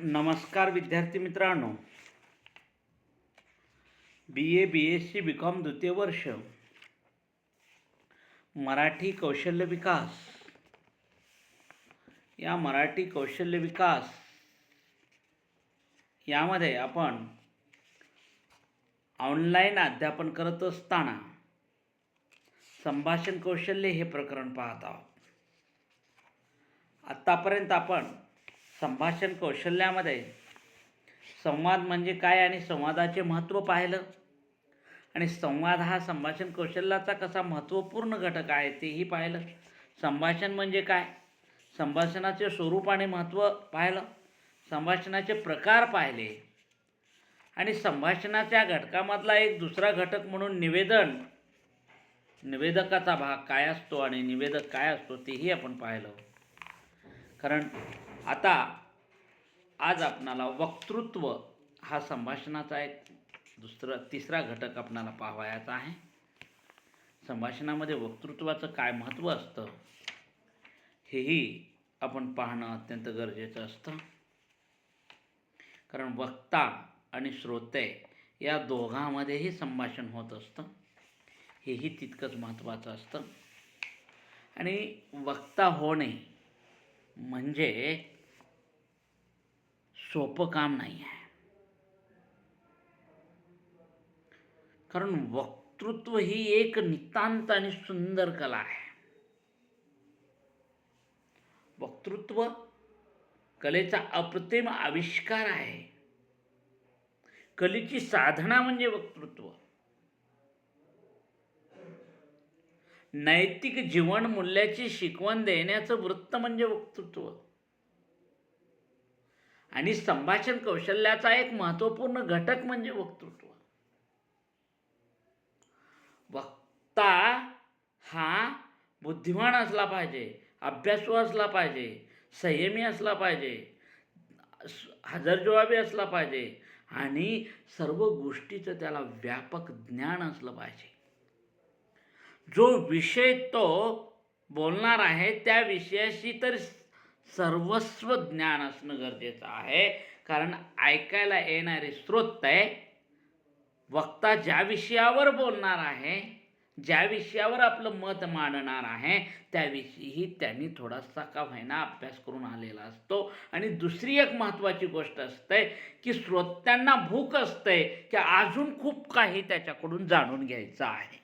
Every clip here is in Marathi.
नमस्कार विद्यार्थी मित्रांनो. B A B S C B com द्वितीय वर्ष. मराठी कौशल्य विकास. या मराठी कौशल्य विकास यामध्ये आपण ऑनलाईन अध्यापन करत असताना संभाषण कौशल्य हे प्रकरण पाहत आहोत. आत्तापर्यंत आपण संभाषण कौशल्यामध्ये संवाद म्हणजे काय आणि संवादाचे महत्त्व पाहिलं. आणि संवाद हा संभाषण कौशल्याचा कसा महत्त्वपूर्ण घटक आहे तेही पाहिलं. संभाषण म्हणजे काय? संभाषणाचे स्वरूप आणि महत्त्व पाहिलं. संभाषणाचे प्रकार पाहिले. आणि संभाषणाच्या घटकामधला एक दुसरा घटक म्हणून निवेदन निवेदकाचा भाग काय असतो आणि निवेदक काय असतो तेही आपण पाहिलं. कारण आता आज आपणाला वक्तृत्व हा संभाषणाचा एक दुसरा तिसरा घटक आपणाला पाहावयाचा आहे. संभाषणामध्ये वक्तृत्वाचं काय महत्त्व असतं हेही आपण पाहणं अत्यंत गरजेचं असतं. कारण वक्ता आणि श्रोते या दोघांमध्येही संभाषण होत असतं. हेही तितकंच महत्त्वाचं असतं. आणि वक्ता होणे म्हणजे सोपं काम नाही आहे. कारण वक्तृत्व ही एक नितांत आणि सुंदर कला आहे. वक्तृत्व कलेचा अप्रतिम आविष्कार आहे. कलेची साधना म्हणजे वक्तृत्व. नैतिक जीवन मूल्याची शिकवण देण्याचं वृत्त म्हणजे वक्तृत्व. आणि संभाषण कौशल्याचा एक महत्त्वपूर्ण घटक म्हणजे वक्तृत्व. वक्ता हा बुद्धिमान असला पाहिजे अभ्यासू असला पाहिजे संयमी असला पाहिजे हजरजवाबी असला पाहिजे आणि सर्व गोष्टीचं त्याला व्यापक ज्ञान असलं पाहिजे. जो विषय तो बोलणार आहे त्या विषयाशी तर सर्वस्व ज्ञान असणं गरजेचं आहे. कारण ऐकायला येणारे स्रोत आहे. वक्ता ज्या विषयावर बोलणार आहे ज्या विषयावर आपलं मत मांडणार आहे त्याविषयीही त्यांनी थोडासा का व्हायना अभ्यास करून आलेला असतो. आणि दुसरी एक महत्त्वाची गोष्ट असते की श्रोत्यांना भूक असते की अजून खूप काही त्याच्याकडून जाणून घ्यायचं आहे.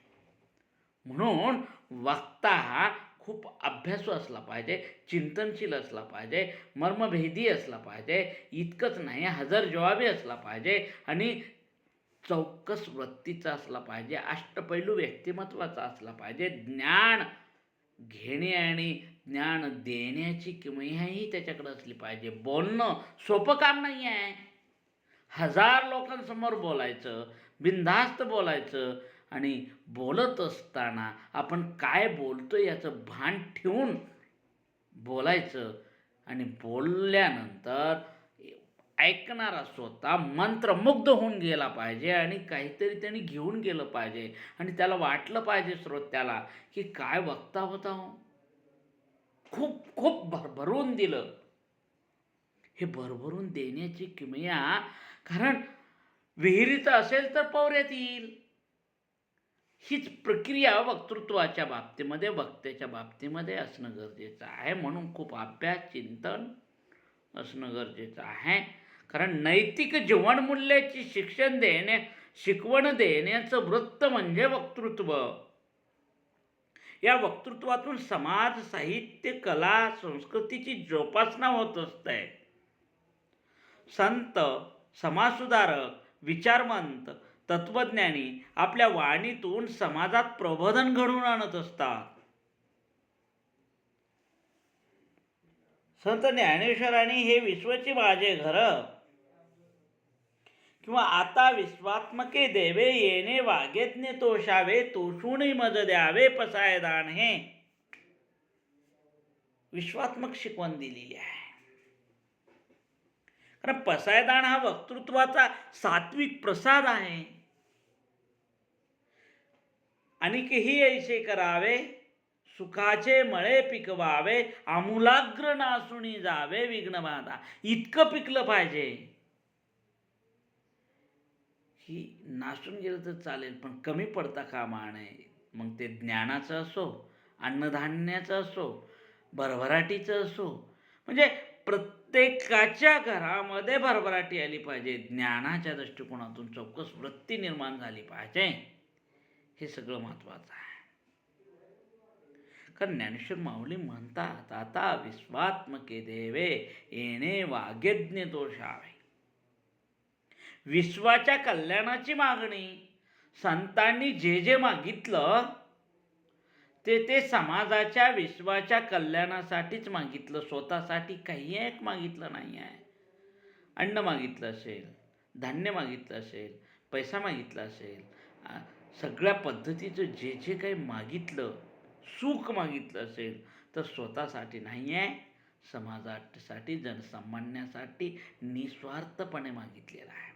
म्हणून वक्ता हा खूप अभ्यासू असला पाहिजे चिंतनशील असला पाहिजे मर्मभेदी असला पाहिजे इतकंच नाही हजर जवाबी असला पाहिजे आणि चौकस वृत्तीचा असला पाहिजे अष्टपैलू व्यक्तिमत्वाचा असला पाहिजे. ज्ञान घेणे आणि ज्ञान देण्याची किमयाही त्याच्याकडे असली पाहिजे. बोलणं सोपं काम नाही आहे. हजार लोकांसमोर बोलायचं बिनधास्त बोलायचं आणि बोलत असताना आपण काय बोलतो याचं भान ठेवून बोलायचं आणि बोलल्यानंतर ऐकणारा स्वतः मंत्रमुग्ध होऊन गेला पाहिजे आणि काहीतरी त्यांनी घेऊन गेलं पाहिजे आणि त्याला वाटलं पाहिजे श्रोत्याला की काय वक्ता होता हो. खूप खूप भरभरून दिलं. हे भरभरून देण्याची किमया कारण विहिरीचं असेल तर पवऱ्यात येईल. हीच प्रक्रिया वक्तृत्वाच्या बाबतीमध्ये वक्त्याच्या बाबतीमध्ये असणं गरजेचं आहे म्हणून खूप अभ्यास चिंतन असणं गरजेचं आहे. कारण नैतिक जीवनमूल्याची शिक्षण देणे शिकवण देण्याचं वृत्त म्हणजे वक्तृत्व. या वक्तृत्वातून समाज साहित्य कला संस्कृतीची जोपासना होत असते. संत समाजसुधारक विचारवंत तत्वज्ञानी आपल्या वाणीतून समाजात प्रबोधन घडवून आणत असतात. संत ज्ञानेश्वरांनी हे विश्वची माझे घर. किंवा आता विश्वात्मके देवे येणे वागेतने तोषावे तोषून मज द्यावे पसायदान हे. विश्वात्मक शिकवण दिलेली आहे. कारण पसायदान हा वक्तृत्वाचा सात्विक प्रसाद आहे. आणि ही ऐसे करावे? सुखाचे मळे पिकवावे आमूलाग्र नासुणी जावे विघ्न बाधा इतकं पिकलं पाहिजे. ही नासून गेलं तर चालेल पण कमी पडता कामा नये. मग ते ज्ञानाचं असो अन्नधान्याचं असो भरभराटीचं असो. म्हणजे प्रत्येकाच्या घरामध्ये भरभराटी आली पाहिजे. ज्ञानाच्या दृष्टिकोनातून चौकस वृत्ती निर्माण झाली पाहिजे. हे सगळं महत्त्वाचं आहे. कारण ज्ञानेश्वर माऊली म्हणतात आता विश्वात्मके देवे येणे वाग्यज्ञ दोषावे. विश्वाच्या कल्याणाची मागणी संतांनी जे जे मागितलं ते ते समाजाच्या विश्वाच्या कल्याणासाठीच मागितलं स्वतःसाठी काही एक मागितलं नाही आहे. अन्न मागितलं असेल धान्य मागितलं असेल पैसा मागितला असेल सगळ्या पद्धतीचं जे जे काही मागितलं सुख मागितलं असेल तर स्वतःसाठी नाही आहे. समाजासाठी जनसामान्यासाठी निस्वार्थपणे मागितलेलं आहे.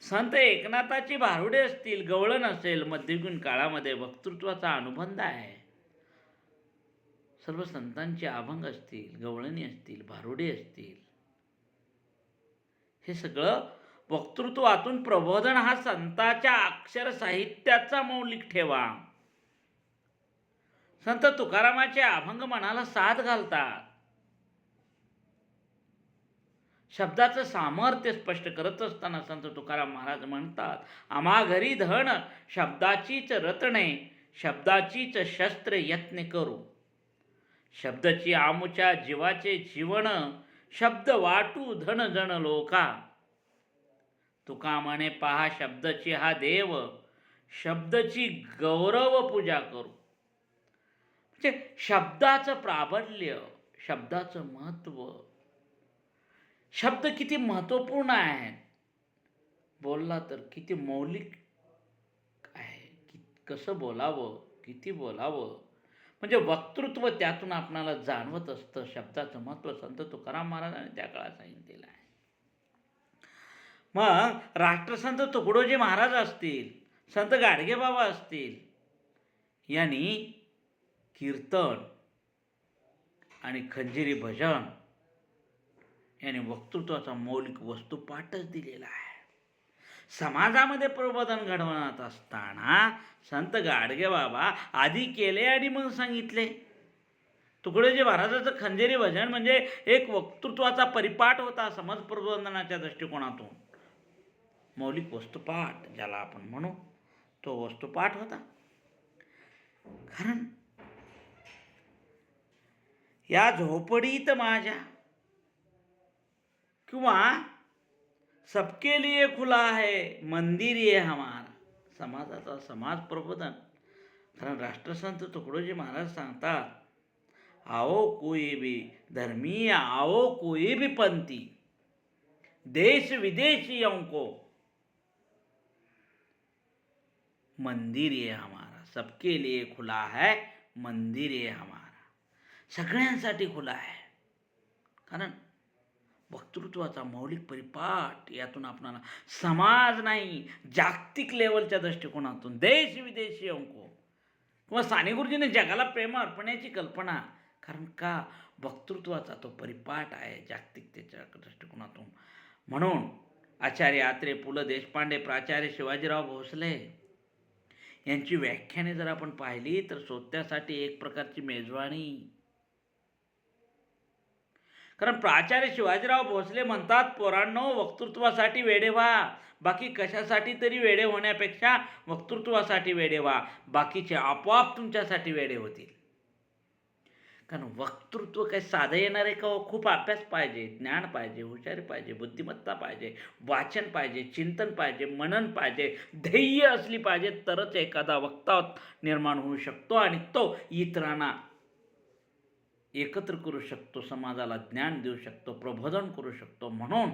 संत एकनाथाची भारुडे असतील गवळण असेल मध्ययुगीन काळामध्ये वक्तृत्वाचा अनुबंध आहे. सर्व संतांचे अभंग असतील गवळणी असतील भारुडे असतील. हे सगळं वक्तृत्वातून प्रबोधन हा संताच्या अक्षर साहित्याचा मौलिक ठेवा. संत तुकारामाचे अभंग मनाला साथ घालतात. शब्दाचं सामर्थ्य स्पष्ट करत असताना संत तुकाराम महाराज म्हणतात आम्हा घरी धन शब्दाचीच रत्ने शब्दाचीच शस्त्र यत्न करू. शब्दची आमुच्या जीवाचे जीवन शब्द वाटू धन जण लोका. तुका म्हणे पहा शब्दची हा देव शब्दची गौरव पूजा करू. म्हणजे शब्दाचं प्राबल्य शब्दाचं महत्त्व शब्द किती महत्त्वपूर्ण आहेत. बोलला तर किती मौलिक आहे. कि कसं बोलावं किती बोलावं. म्हणजे वक्तृत्व त्यातून आपणाला जाणवत असतं. शब्दाचं महत्त्व संत तुकाराम महाराजांनी त्या काळात सांगितलेलं आहे. मग राष्ट्रसंत तुकडोजी महाराज असतील संत गाडगेबाबा असतील यांनी कीर्तन आणि खंजिरी भजन याने वक्तृत्वाचा मौलिक वस्तुपाठच दिलेला आहे. समाजामध्ये प्रबोधन घडवण्यात असताना संत गाडगेबाबा आधी केले आणि मग सांगितले. तुकडोजी महाराजाचं खंजेरी भजन म्हणजे एक वक्तृत्वाचा परिपाठ होता समाज प्रबोधनाच्या दृष्टिकोनातून. मौलिक वस्तुपाठ ज्याला आपण म्हणू तो वस्तुपाठ होता. कारण या झोपडीत माझ्या किंवा सबके लिए खुला है मंदिर ये हमारा समाजाचा समाज प्रबोधन. कारण राष्ट्रसंत तुकडोजी महाराज सांगतात आओ कोई भी धर्मीय आओ कोई भी पंथी देश विदेशियों को मंदिर आहे हमारा। सबके लिए खुला है मंदिर ये हमारा। सगळ्यांसाठी खुला आहे कारण वक्तृत्वाचा मौलिक परिपाठ यातून आपणाला समाज नाही जागतिक लेवलच्या दृष्टिकोनातून देश विदेशी अंको किंवा साने गुरुजीने जगाला प्रेम अर्पण्याची कल्पना कारण का? वक्तृत्वाचा तो परिपाठ आहे जागतिकतेच्या दृष्टिकोनातून. म्हणून आचार्य आत्रे पु ल देशपांडे प्राचार्य शिवाजीराव भोसले यांची व्याख्याने जर आपण पाहिली तर स्वतःसाठी एक प्रकारची मेजवानी. कारण प्राचार्य शिवाजीराव भोसले म्हणतात पोरांनो वक्तृत्वासाठी वेडे व्हा. बाकी कशासाठी तरी वेडे होण्यापेक्षा वक्तृत्वासाठी वेडे व्हा. बाकीचे आपोआप तुमच्यासाठी वेडे होतील. कारण वक्तृत्व काही साधं येणार आहे का हो? खूप अभ्यास पाहिजे ज्ञान पाहिजे हुशारी पाहिजे बुद्धिमत्ता पाहिजे वाचन पाहिजे चिंतन पाहिजे मनन पाहिजे ध्येय असली पाहिजे तरच एखादा वक्ता निर्माण होऊ शकतो आणि तो इतरांना एकत्र करू शकतो समाजाला ज्ञान देऊ शकतो प्रबोधन करू शकतो. म्हणून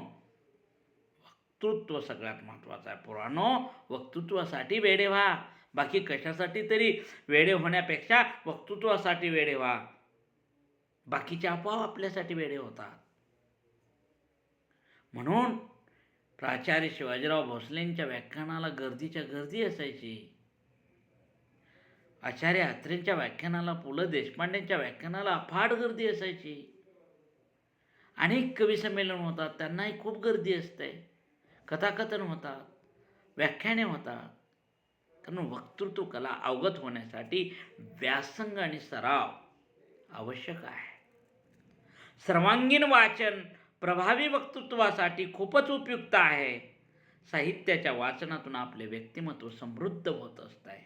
वक्तृत्व सगळ्यात महत्त्वाचं आहे. पुराणो वक्तृत्वासाठी वेडे व्हा. बाकी कशासाठी तरी वेडे होण्यापेक्षा वक्तृत्वासाठी वेडे व्हा. बाकीचे आपोआप आपल्यासाठी वेडे होतात. म्हणून प्राचार्य शिवाजीराव भोसलेंच्या व्याख्यानाला गर्दीच्या गर्दी असायची. आचार्य अत्रेंच्या व्याख्यानाला पु ल देशपांडेंच्या व्याख्यानाला अफाट गर्दी असायची. अनेक कवी संमेलन होतात त्यांनाही खूप गर्दी असते. कथाकथन होतात व्याख्याने होतात. कारण वक्तृत्व कला अवगत होण्यासाठी व्यासंग आणि सराव आवश्यक आहे. सर्वांगीण वाचन प्रभावी वक्तृत्वासाठी खूपच उपयुक्त आहे. साहित्याच्या वाचनातून आपले व्यक्तिमत्व समृद्ध होत असत आहे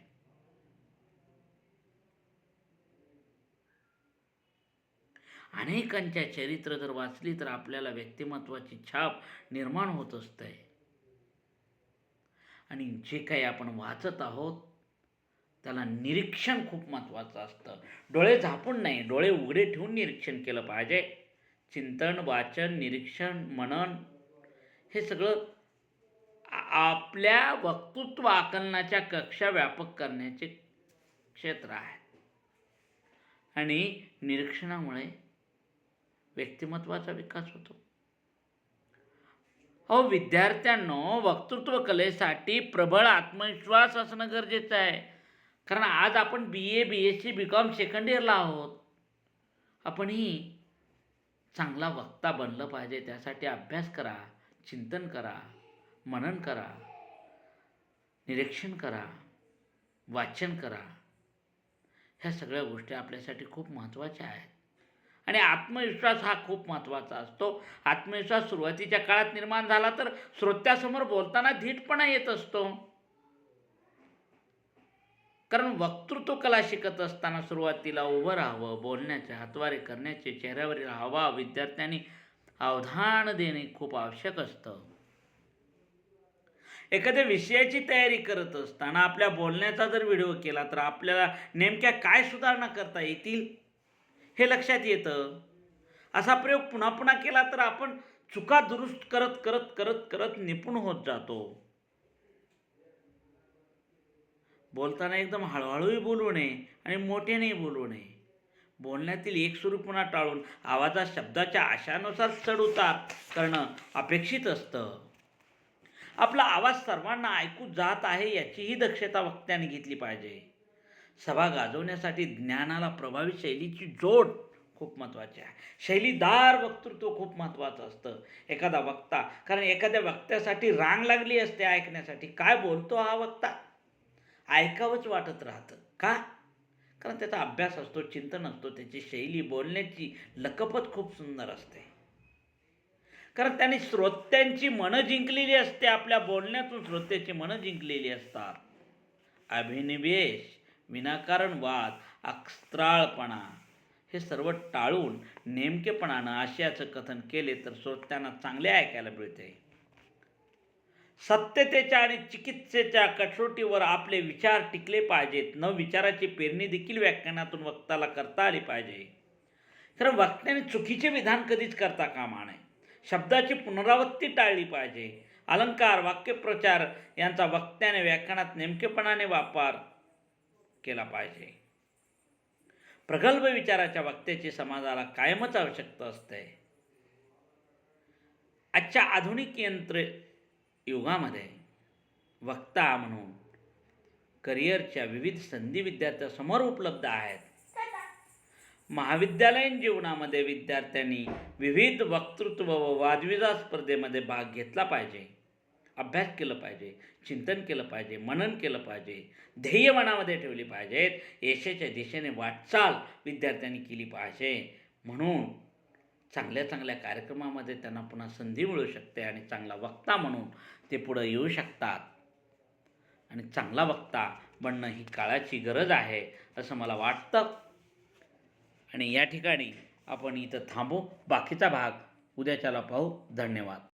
अनेकांच्या चरित्र जर वाचली तर आपल्याला व्यक्तिमत्वाची छाप निर्माण होत असते आणि जे काही आपण वाचत आहोत त्याला निरीक्षण खूप महत्त्वाचं असतं. डोळे झापून नाही डोळे उघडे ठेवून निरीक्षण केलं पाहिजे. चिंतन वाचन निरीक्षण मनन हे सगळं आपल्या वक्तृत्व आकलनाच्या कक्षा व्यापक करण्याचे क्षेत्र आहे. आणि निरीक्षणामुळे व्यक्तिमत्वाचा विकास होतो. अहो विद्यार्थ्यांनो वक्तृत्व कलेसाठी प्रबळ आत्मविश्वास असणं गरजेचं आहे. कारण आज आपण B A B S C B com second इयरला आहोत. आपणही चांगला वक्ता बनलं पाहिजे. त्यासाठी अभ्यास करा चिंतन करा मनन करा निरीक्षण करा वाचन करा. ह्या सगळ्या गोष्टी आपल्यासाठी खूप महत्त्वाच्या आहेत. आणि आत्मविश्वास हा खूप महत्त्वाचा असतो. आत्मविश्वास सुरुवातीच्या काळात निर्माण झाला तर श्रोत्यासमोर बोलताना धीटपणा येत असतो. कारण वक्तृत्व कला शिकत असताना सुरुवातीला उभं राहावं बोलण्याचे हातवारे करण्याचे चेहऱ्यावरील हवा विद्यार्थ्यांनी अवधान देणे खूप आवश्यक असतं. एखाद्या विषयाची तयारी करत असताना आपल्या बोलण्याचा जर व्हिडिओ केला तर आपल्याला नेमक्या काय सुधारणा करता येतील हे लक्षात येतं. असा प्रयोग पुन्हा पुन्हा केला तर आपण चुका दुरुस्त करत करत करत करत निपुण होत जातो. बोलताना एकदम हळूहळूही बोलू नये आणि मोठ्यानेही बोलू नये. बोलण्यातील एकस्वरूपणा टाळून आवाजात शब्दाच्या आशानुसार चढ उतार करणं अपेक्षित असतं. आपला आवाज सर्वांना ऐकू जात आहे याचीही दक्षता वक्त्याने घेतली पाहिजे. सभा गाजवण्यासाठी ज्ञानाला प्रभावी शैलीची जोड खूप महत्त्वाची आहे. शैलीदार वक्तृत्व खूप महत्त्वाचं असतं. एखादा वक्ता कारण एखाद्या वक्त्यासाठी रांग लागली असते ऐकण्यासाठी. काय बोलतो हा वक्ता? ऐकावंच वाटत राहतं. का? कारण त्याचा अभ्यास असतो चिंतन असतो त्याची शैली बोलण्याची लकपत खूप सुंदर असते. कारण त्याने श्रोत्यांची मनं जिंकलेली असते आपल्या बोलण्यातून श्रोत्याची मनं जिंकलेली असतात. अभिनिवेश विनाकारण वाद अक्स्त्राळपणा हे सर्व टाळून नेमकेपणानं आशयाचं कथन केले तर श्रोत्यांना चांगले ऐकायला मिळते. सत्यतेच्या आणि चिकित्सेच्या कसोटीवर आपले विचार टिकले पाहिजेत. न विचाराची पेरणी देखील व्याख्यानातून वक्ताला करता आली पाहिजे. कारण वक्त्याने चुकीचे विधान कधीच करता कामा नये. शब्दाची पुनरावृत्ती टाळली पाहिजे. अलंकार वाक्यप्रचार यांचा वक्त्याने व्याख्यानात नेमकेपणाने वापर केला पाहिजे. प्रगल्भ विचाराच्या वक्त्याची समाजाला कायमच आवश्यकता असते. आजच्या आधुनिक यंत्र युगामध्ये वक्ता म्हणून करिअरच्या विविध संधी विद्यार्थ्यासमोर उपलब्ध आहेत. महाविद्यालयीन जीवनामध्ये विद्यार्थ्यांनी विविध वक्तृत्व व वादविवाद स्पर्धेमध्ये भाग घेतला पाहिजे अभ्यास केलं पाहिजे चिंतन केलं पाहिजे मनन केलं पाहिजे ध्येय मनामध्ये ठेवली पाहिजेत यशाच्या दिशेने वाटचाल विद्यार्थ्यांनी केली पाहिजे. म्हणून चांगल्या चांगल्या कार्यक्रमामध्ये त्यांना पुन्हा संधी मिळू शकते आणि चांगला वक्ता म्हणून ते पुढं येऊ शकतात. आणि चांगला वक्ता बनणं ही काळाची गरज आहे असं मला वाटतं. आणि या ठिकाणी आपण इथं थांबू. बाकीचा भाग उद्याच्याला पाहू. धन्यवाद.